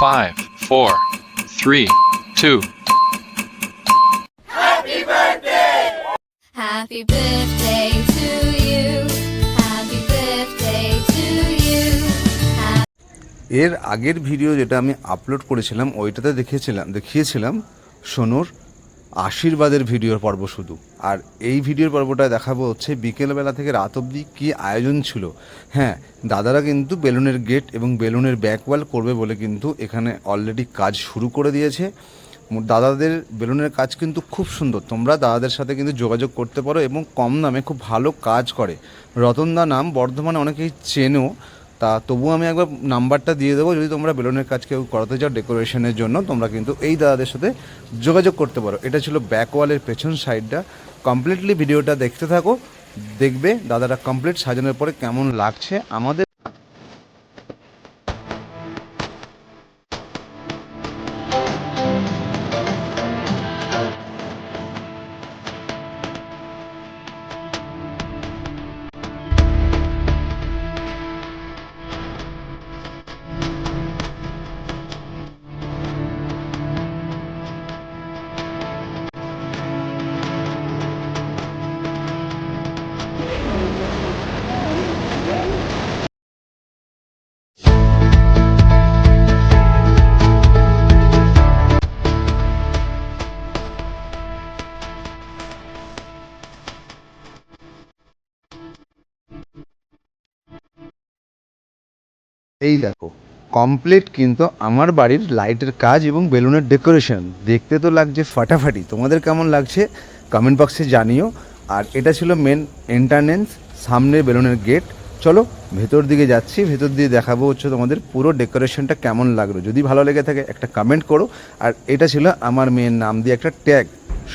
Five, four, three, two. Happy birthday Happy birthday to you. Happy birthday to you. এর আগের video যেটা আমি upload করেছিলাম ওইটাতে দেখিয়েছিলাম দেখিয়েছিলাম সোনুর আশীর্বাদের ভিডিওর পর্ব শুধু। আর এই ভিডিওর পর্বটা দেখাবো হচ্ছে বিকেলবেলা থেকে রাত অবধি কী আয়োজন ছিল। হ্যাঁ দাদারা কিন্তু বেলুনের গেট এবং বেলুনের ব্যাকওয়াল করবে বলে কিন্তু এখানে অলরেডি কাজ শুরু করে দিয়েছে। দাদাদের বেলুনের কাজ কিন্তু খুব সুন্দর। তোমরা দাদাদের সাথে কিন্তু যোগাযোগ করতে পারো এবং কম দামে খুব ভালো কাজ করে। রতনদা নাম বর্ধমানে অনেকেই চেনো। তা তবু আমি একবার নাম্বারটা দিয়ে দেবো। যদি তোমরা বেলুনের কাজ কেউ করাতে চাও ডেকোরেশনের জন্য, তোমরা কিন্তু এই দাদাদের সাথে যোগাযোগ করতে পারো। এটা ছিল ব্যাক ওয়ালের পেছন সাইডটা। কমপ্লিটলি ভিডিওটা দেখতে থাকো, দেখবে দাদারা কমপ্লিট সাজানোর পরে কেমন লাগছে। আমাদের এই দেখো কমপ্লিট কিন্তু আমার বাড়ির লাইটের কাজ এবং বেলুনের ডেকোরেশন দেখতে তো লাগছে ফাটাফাটি। তোমাদের কেমন লাগছে? কমেন্ট বক্সে জানিও। আর এটা ছিল মেন এন্টারনেন্স সামনে বেলুনের গেট চলো, ভেতর দিকে যাচ্ছি। ভেতর দিয়ে দেখাবো হচ্ছে তোমাদের পুরো ডেকোরেশনটা কেমন লাগল। যদি ভালো লেগে থাকে, একটা কমেন্ট করো। আর এটা ছিল আমার মেয়ের নাম দিয়ে একটা ট্যাগ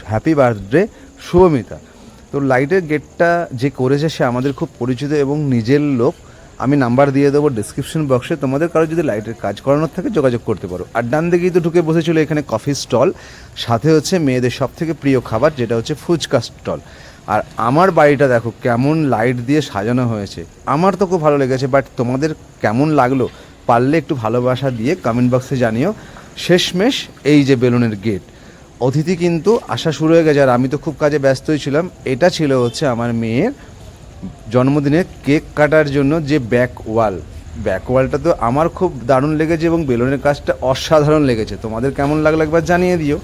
হ্যাপি বার্থডে শুভমিতা তো লাইটের গেটটা যে করেছে সে আমাদের খুব পরিচিত এবং নিজের লোক। আমি নাম্বার দিয়ে দেবো ডিসক্রিপশন বক্সে তোমাদের কারও যদি লাইটের কাজ করানোর থাকে, যোগাযোগ করতে পারো। আর ডান দিকেই তো ঢুকে বসেছিল এখানে কফি স্টল সাথে হচ্ছে মেয়েদের সব থেকে প্রিয় খাবার, যেটা হচ্ছে ফুচকা স্টল আর আমার বাড়িটা দেখো কেমন লাইট দিয়ে সাজানো হয়েছে। আমার তো খুব ভালো লেগেছে বাট তোমাদের কেমন লাগল পারলে একটু ভালোবাসা দিয়ে কমেন্ট বক্সে জানিও। শেষমেশ এই যে বেলুনের গেট অতিথি কিন্তু আসা শুরু হয়ে গেছে, আর আমি তো খুব কাজে ব্যস্তই ছিলাম। এটা ছিল হচ্ছে আমার মেয়ের জন্মদিনে কেক কাটার জন্য যে ব্যাক ওয়াল, ব্যাক ওয়ালটা তো আমার খুব দারুণ লেগেছে এবং বেলুনের কাজটা অসাধারণ লেগেছে। তোমাদের কেমন লাগল একবার জানিয়ে দিও।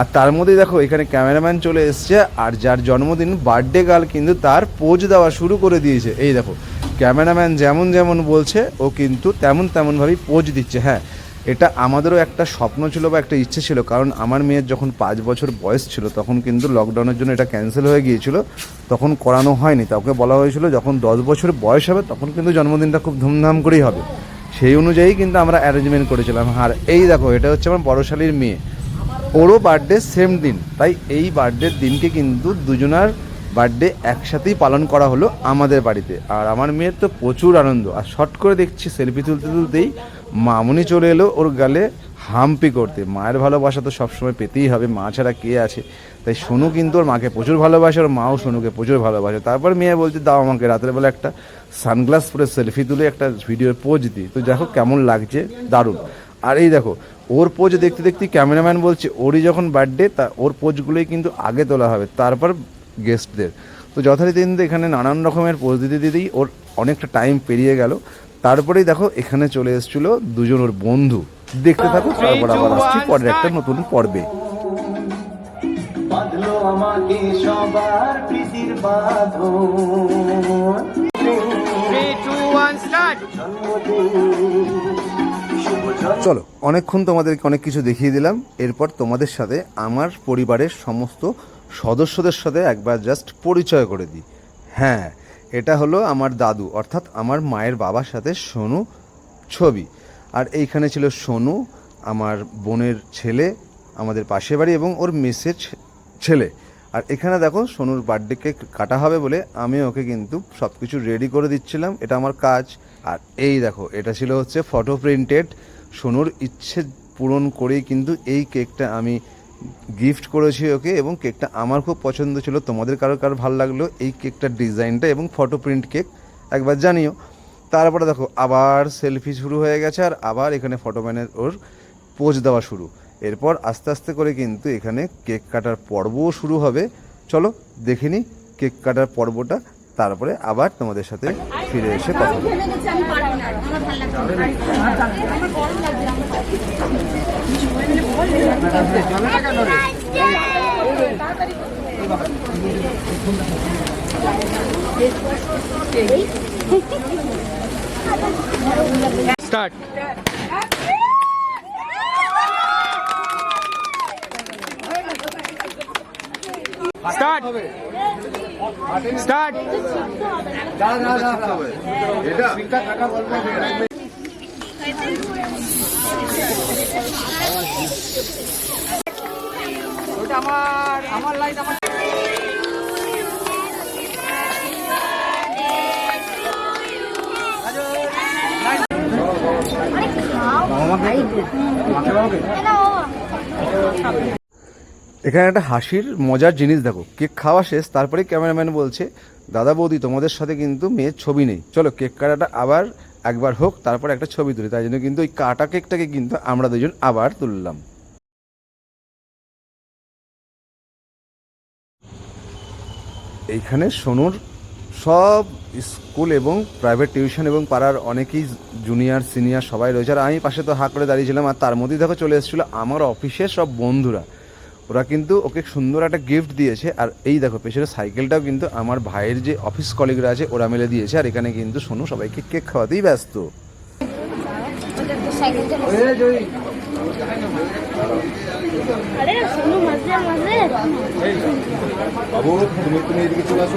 আর তার মধ্যেই দেখো, এখানে ক্যামেরাম্যান চলে এসছে, আর যার জন্মদিন বার্থডে গার্ল কিন্তু তার পোজ দেওয়া শুরু করে দিয়েছে। এই দেখো, ক্যামেরাম্যান যেমন যেমন বলছে, ও কিন্তু তেমন তেমনভাবেই পোজ দিচ্ছে। হ্যাঁ এটা আমাদেরও একটা স্বপ্ন ছিল বা একটা ইচ্ছে ছিল, কারণ আমার মেয়ের যখন পাঁচ বছর বয়স ছিল, তখন কিন্তু লকডাউনের জন্য এটা ক্যান্সেল হয়ে গিয়েছিল, তখন করানো হয়নি। তা ওকে বলা হয়েছিল, যখন দশ বছর বয়স হবে, তখন কিন্তু জন্মদিনটা খুব ধুমধাম করেই হবে। সেই অনুযায়ী কিন্তু আমরা অ্যারেঞ্জমেন্ট করেছিলাম। আর এই দেখো, এটা হচ্ছে আমার বড়শালীর মেয়ে। ওরও বার্থডে সেম দিন। তাই এই বার্থডের দিনকে কিন্তু দুজনার বার্থডে একসাথেই পালন করা হলো আমাদের বাড়িতে। আর আমার মেয়ের তো প্রচুর আনন্দ। আর শর্ট করে দেখছি সেলফি তুলতে তুলতেই মামুনি চলে এলো ওর গালে হাম্পি করতে। মায়ের ভালোবাসা তো সবসময় পেতেই হবে, মা ছাড়া কে আছে? তাই সোনু কিন্তু ওর মাকে প্রচুর ভালোবাসে, ওর মাও সোনুকে প্রচুর ভালোবাসে। তারপর মেয়ে বলছে, দাও আমাকে রাতের বেলা একটা সানগ্লাস পরে সেলফি তুলে একটা ভিডিওর পোজ দিই। তো দেখো কেমন লাগছে? দারুণ। আর এই দেখো, ওর পোজ দেখতে দেখতে ক্যামেরাম্যান বলছে, ওরই যখন বার্থডে, তা ওর পোজগুলোই কিন্তু আগে তোলা হবে, তারপর গেস্টদের। তো যথারীতি এখানে নানান রকমের পোজ দিতে দিতেই ওর অনেকটা টাইম পেরিয়ে গেল। তারপরেই দেখো এখানে চলে এসেছিল দুজন ওর বন্ধু। দেখতে থাকো তারপর আবার আসছি পরের একটা নতুন পর্বে। বাঁধলো আমাকে সবার প্রীতির বাঁধন। চলো অনেকক্ষণ তোমাদেরকে অনেক কিছু দেখিয়ে দিলাম। এরপর তোমাদের সাথে আমার পরিবারের সমস্ত সদস্যদের সাথে একবার জাস্ট পরিচয় করে দিই। হ্যাঁ এটা হলো আমার দাদু, অর্থাৎ আমার মায়ের বাবার সাথে সোনু ছবি। আর এইখানে ছিল সোনু, আমার বোনের ছেলে, আমাদের পাশে বাড়ি এবং ওর মেসের ছেলে। আর এখানে দেখো সোনুর বার্থডে কেক কাটা হবে বলে আমি ওকে কিন্তু সব কিছু রেডি করে দিচ্ছিলাম, এটা আমার কাজ। আর এই দেখো, এটা ছিল হচ্ছে ফটো প্রিন্টেড সোনুর ইচ্ছে পূরণ করেই কিন্তু এই কেকটা আমি গিফট করেছি ওকে, এবং কেকটা আমার খুব পছন্দ ছিল। তোমাদের কারও কারও ভালো লাগল এই কেকটার ডিজাইনটা এবং ফটো প্রিন্ট কেক, একবার জানিও। তারপরে দেখো, আবার সেলফি শুরু হয়ে গেছে আর আবার এখানে ফটোম্যানের ওর পোজ দেওয়া শুরু। এরপর আস্তে আস্তে করে কিন্তু এখানে কেক কাটার পর্বও শুরু হবে। চলো, দেখে নিই কেক কাটার পর্বটা। তারপরে আবার তোমাদের সাথে ফিরে এসে কথা বলব। Start. Start. Start. আমার আমার লাইট আমার এখানে একটা হাসির, মজার জিনিস দেখো। কেক খাওয়া শেষ, তারপরে ক্যামেরাম্যান বলছে, দাদা বৌদি, তোমাদের সাথে কিন্তু মেয়ের ছবি নেই। চলো, কেক কাটাটা আবার একবার হোক, তারপর একটা ছবি তুলি। তাই জন্য কিন্তু ওই কাটা কেকটাকে কিন্তু আমরা দুজন আবার তুললাম। এইখানে সোনুর সব স্কুল এবং প্রাইভেট টিউশন এবং পাড়ার অনেকেই জুনিয়র, সিনিয়র সবাই রয়েছে। আর আমি পাশে তো হাঁ করে দাঁড়িয়েছিলাম আর তার মধ্যেই দেখো চলে এসেছিল আমার অফিসের সব বন্ধুরা। ওরা কিন্তু ওকে সুন্দর একটা গিফট দিয়েছে। আর এই দেখো পেছনে সাইকেলটাও কিন্তু আমার ভাইয়ের যে অফিস কলিগরা আছে ওরা মিলে দিয়েছে। আর এখানে কিন্তু সোনু সবাইকে কেক খাওয়াতেই ব্যস্ত। আরে শোনো মাঝে মাঝে বাবু তুমি তুমি এদিকে চলে আসো।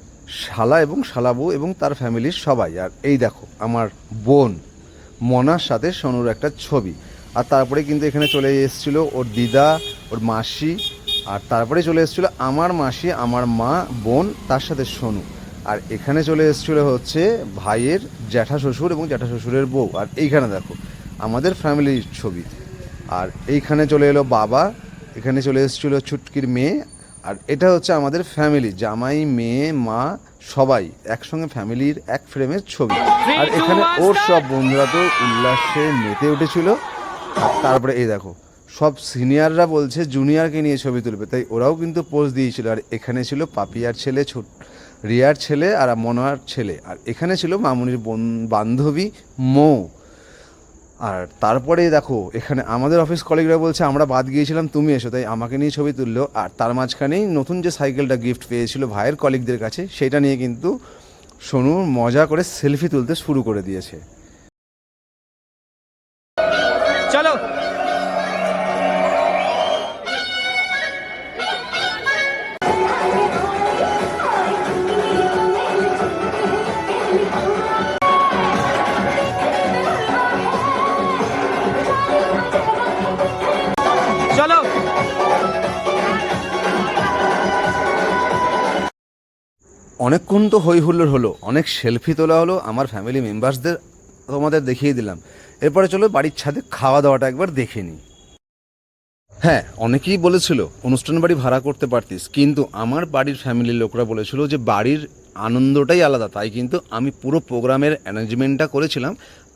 শালা এবং শালাবু এবং তার ফ্যামিলির সবাই। আর এই দেখো, আমার বোন মনার সাথে সোনুর একটা ছবি। আর তারপরে কিন্তু এখানে চলে এসেছিল ওর দিদা, ওর মাসি, আর তারপরে চলে এসেছিল আমার মাসি, আমার মা, বোন, তার সাথে সোনু। আর এখানে চলে এসেছিল হচ্ছে ভাইয়ের জ্যাঠা শ্বশুর এবং জ্যাঠা শ্বশুরের বউ। আর এইখানে দেখো, আমাদের ফ্যামিলির ছবি। আর এইখানে চলে এলো বাবা, এখানে চলে এসেছিল ছুটকির মেয়ে আর এটা হচ্ছে আমাদের ফ্যামিলি জামাই মেয়ে মা সবাই একসঙ্গে ফ্যামিলির এক ফ্রেমের ছবি। আর এখানে ওর সব বন্ধুরা তো উল্লাসে মেতে উঠেছিল। আর তারপরে এই দেখো সব সিনিয়ররা বলছে জুনিয়রকে নিয়ে ছবি তুলবে তাই ওরাও কিন্তু পোজ দিয়েছিল। আর এখানে ছিল পাপিয়ার ছেলে ছোট রিয়ার ছেলে আর মনোয়ার ছেলে। আর এখানে ছিল মামুনির বন- বান্ধবী মৌ। আর তারপরে দেখো, এখানে আমাদের অফিস কলিগরা বলছে, আমরা বাদ গিয়েছিলাম, তুমি এসো। তাই আমাকে নিয়ে ছবি তুললো। আর তার মাঝখানেই নতুন যে সাইকেলটা গিফট পেয়েছিল ভাইয়ের কলিগদের কাছে, সেটা নিয়ে কিন্তু সোনু মজা করে সেলফি তুলতে শুরু করে দিয়েছে। অনেকক্ষণ তো হই হুল্লোড় হলো, অনেক সেলফি তোলা হলো, আমার ফ্যামিলি মেম্বার্সদের তোমাদের দেখিয়ে দিলাম। এরপরে চলো বাড়ির ছাদে খাওয়া দাওয়াটা একবার দেখে নিই। হ্যাঁ অনেকেই বলেছিল, অনুষ্ঠান বাড়ি ভাড়া করতে পারতিস, কিন্তু আমার বাড়ির ফ্যামিলির লোকরা বলেছিল যে বাড়ির আনন্দটাই আলাদা, তাই কিন্তু আমি পুরো প্রোগ্রামের অ্যারেঞ্জমেন্টটা করেছিলাম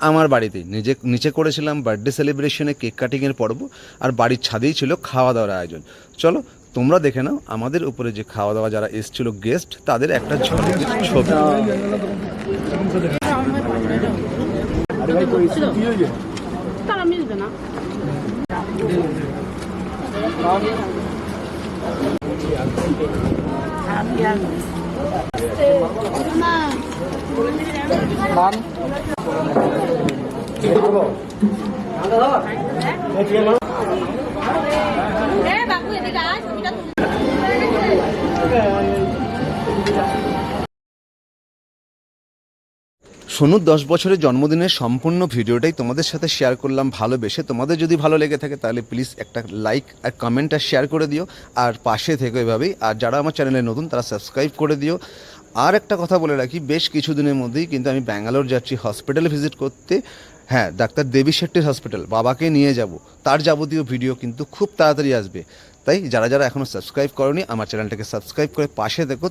আমার বাড়িতেই নিজে, নিচে করেছিলাম বার্থডে সেলিব্রেশনে কেক কাটিংয়ের পর্ব, আর বাড়ির ছাদেই ছিল খাওয়া দাওয়ার আয়োজন। চলো তোমরা দেখে নাও, আমাদের উপরে যে খাওয়া দাওয়া যারা এসছিল গেস্ট তাদের একটা ঝলকের ছবি। সোনুর দশ বছরের জন্মদিনের সম্পূর্ণ ভিডিওটাই তোমাদের সাথে শেয়ার করলাম ভালোবেসে। তোমাদের যদি ভালো লেগে থাকে, তাহলে প্লিজ একটা লাইক আর কমেন্ট আর শেয়ার করে দিও। আর পাশে থেকো এভাবেই। আর যারা আমার চ্যানেলে নতুন, তারা সাবস্ক্রাইব করে দিও। আর একটা কথা বলে রাখি, বেশ কিছুদিনের মধ্যেই কিন্তু আমি ব্যাঙ্গালোর যাচ্ছি হসপিটালে ভিজিট করতে। হ্যাঁ ডাক্তার দেবী শেট্টির হসপিটাল বাবাকে নিয়ে যাব। তার যাবতীয় ভিডিও কিন্তু খুব তাড়াতাড়ি আসবে। তাই যারা যারা এখনও সাবস্ক্রাইব করনি আমার চ্যানেলটাকে সাবস্ক্রাইব করে পাশে দেখো